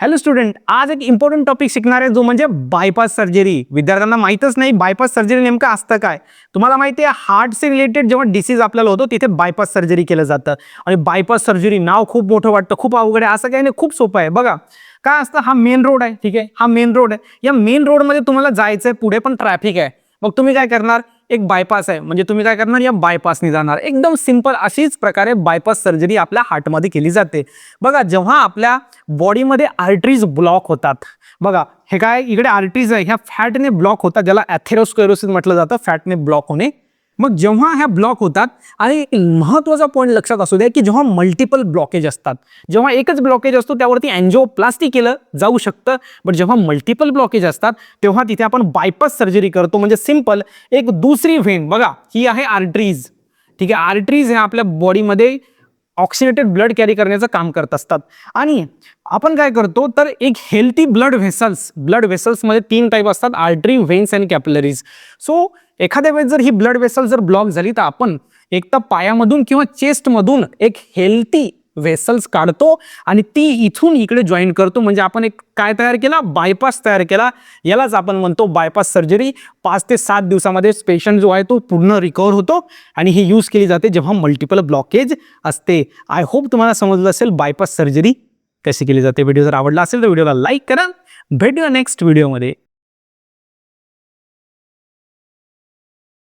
Hello student आज एक important topic शिकणार आहे जो म्हणजे बायपास सर्जरी विद्यार्थ्यांना माहीतच नाही बायपास सर्जरी नेमकं असतं काय? तुम्हाला माहिती आहे हार्टचे रिलेटेड जेव्हा डिसीज आपल्याला होतो तिथे बायपास सर्जरी केलं जातं. आणि बायपास सर्जरी नाव खूप मोठं वाटतं खूप अवघड आहे. असं काही नाही खूप सोपं आहे. बघा काय असतं? हा मेन रोड आहे ठीक आहे? हा मेन रोड आहे. या मेन रोडमध्ये तुम्हाला जायचं आहे पुढे पण ट्रॅफिक आहे. मग तुम्ही काय करणार? एक बायपास आहे. म्हणजे तुम्ही काय करणार? या बायपासने जाणार. एकदम सिंपल अशीच प्रकारे बायपास सर्जरी आपल्या हार्टमध्ये केली जाते. बघा जेव्हा आपल्या बॉडीमध्ये आर्टरीज ब्लॉक होतात बघा हे काय? इकडे आर्टरीज आहे. ह्या फॅटने ब्लॉक होतात ज्याला ॲथेरोस्क्लेरोसिस म्हटलं जातं. फॅटने ब्लॉक होणे मग जेव्हा ह्या ब्लॉक होतात आणि एक महत्त्वाचा पॉईंट लक्षात असू द्या की जेव्हा मल्टिपल ब्लॉकेज असतात जेव्हा एकच ब्लॉकेज असतो त्यावरती अँजिओप्लास्टी केलं जाऊ शकतं. बट जेव्हा मल्टिपल ब्लॉकेज असतात तेव्हा तिथे आपण बायपास सर्जरी करतो. म्हणजे सिंपल एक दुसरी व्हेन बघा ही आहे आर्टरीज ठीक आहे आर्टरीज ह्या आपल्या बॉडीमध्ये ऑक्सिनेटेड ब्लड कॅरी करण्याचं काम करत असतात. आणि आपण काय करतो तर एक हेल्थी ब्लड व्हेसल्स ब्लड व्हेसल्समध्ये तीन टाईप असतात artery veins and capillaries so एखाद्या वेळेस जर ही ब्लड व्हेसल जर ब्लॉक झाली तर आपण एक तर पायामधून किंवा चेस्टमधून एक हेल्थी वेसल्स काढतो आणि ती इथून इकडे जॉईन करतो. म्हणजे आपण एक काय तयार केला? बायपास तयार केला. यालाच आपण म्हणतो बायपास सर्जरी पाच ते सात दिवसामध्ये पेशंट जो आहे तो पूर्ण रिकवर होतो आणि ही यूज केली जाते जेव्हा मल्टिपल ब्लॉकेज असते. आय होप तुम्हाला समजलं असेल बायपास सर्जरी कशी केली जाते. व्हिडिओ जर आवडला असेल तर व्हिडिओला लाईक करा. भेटूया नेक्स्ट व्हिडिओमध्ये